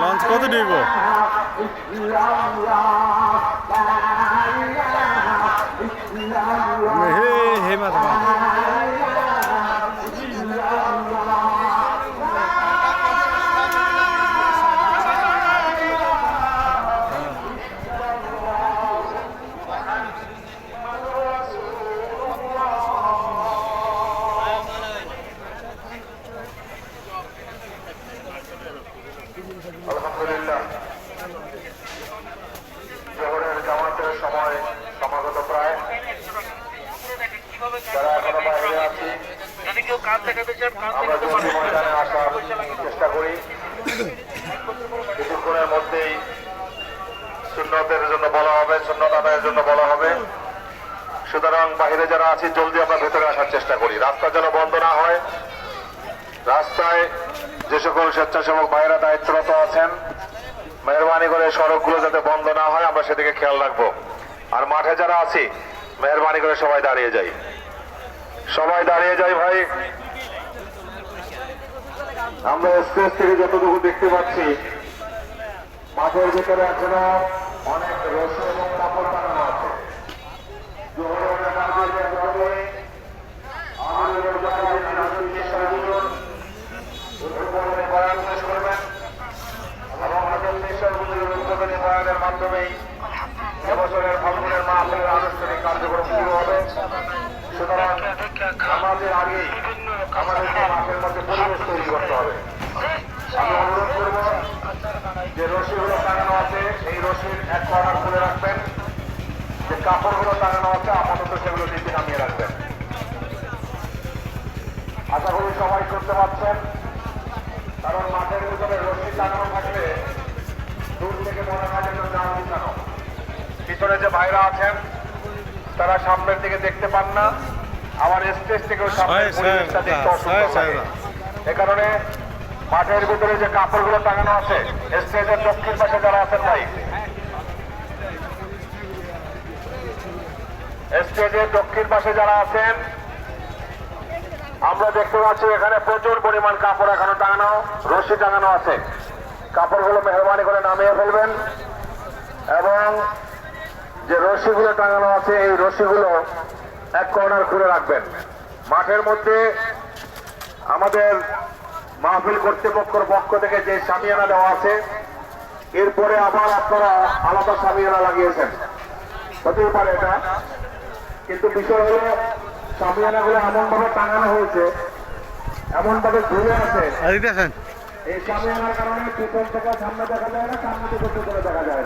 Launch কত দিব? হে আলহামদুলিল্লাহ। জোহরের আসার চেষ্টা করি, কিছুক্ষণের মধ্যেই শূন্যতের জন্য বলা হবে শূন্যত আদায়ের জন্য বলা হবে। সুতরাং বাইরে যারা আছি, জলদি আমরা ভেতরে আসার চেষ্টা করি। রাস্তা যেন বন্ধ না হয় রাস্তায় যে সকল স্বেচ্ছাসেবক ভাইরা দায়িত্বরত আছেন, মেহরবানি করে সড়কগুলো যাতে বন্ধ না হয়, আমরা সেদিকে খেয়াল রাখব। আর মাঠে যারা আছি, মেহরবানি করে সবাই দাঁড়িয়ে যাই। সবাই দাঁড়িয়ে যাই ভাই। আমরা স্টেজ থেকে যতটুকু দেখতে পাচ্ছি, মাঠের ভিতরে এখনও অনেক রসুন এবং কাপড় টাঙানো আছে জোহরের নামাজের জন্য আমাদের রোজার দিন রাজনৈতিক সাহায্য উদ্বোধনী বয়ান পেশ করবেন এবং রাজনৈতিক সাহায্যের উদ্বোধনী বয়ানের মাধ্যমেই এবছরের ফাল্গুনের মাহফিলের আনুষ্ঠানিক কার্যক্রম শুরু হবে সুতরাং আমাদের আগেই আমাদেরকে মাঠের মধ্যে পরিবেশ তৈরি করতে হবে। আমি অনুরোধ করব যে রশিগুলো টাঙানো আছে, এই রশির এক কর্নার খুলে রাখবেন। যে কাপড়গুলো টাঙানো আছে, আপাতত সেগুলো নিচে নামিয়ে রাখবেন। আশা করি সবাই করতে পারছেন। কারণ মাঠের ভিতরে রশি টাঙানো থাকলে দূর থেকে মনে হয় যেন জাল বিছানো পিছনে যে ভাইরা আছেন, তারা সামনের দিকে দেখতে পান না। আমার স্টেজ থেকেও পরিবেশটা দেখতে ছয়, অসুবিধা লাগে এ কারণে মাঠের ভিতরে যে কাপড়গুলো টাঙানো আছে স্টেজের দক্ষিণ পাশে যারা আছেন ভাই স্টেজের দক্ষিণ পাশে যারা আছেন আমরা দেখতে পাচ্ছি এখানে প্রচুর পরিমাণ কাপড় এখনও টাঙানো রশি টাঙানো আছে। কাপড়গুলো মেহরবানি করে নামিয়ে ফেলবেন। এবং যে রশিগুলো টাঙানো আছে এই রশিগুলো এক কর্নার খুলে রাখবেন। মাঠের মধ্যে আমাদের মাহফিল কর্তৃপক্ষের পক্ষ থেকে যে সামিয়ানা দেওয়া আছে এরপরে আবার আপনারা আলাদা সামিয়ানা লাগিয়েছেন। হতেই পারে এটা। কিন্তু বিষয় হলো সামিয়ানা গুলো এমন ভাবে টাঙানো হয়েছে এমন ভাবে ঘুরে আছে এই সামিয়ানার কারণে পিছন থেকে সামনে দেখা যায় না সামনে থেকে দেখা যায়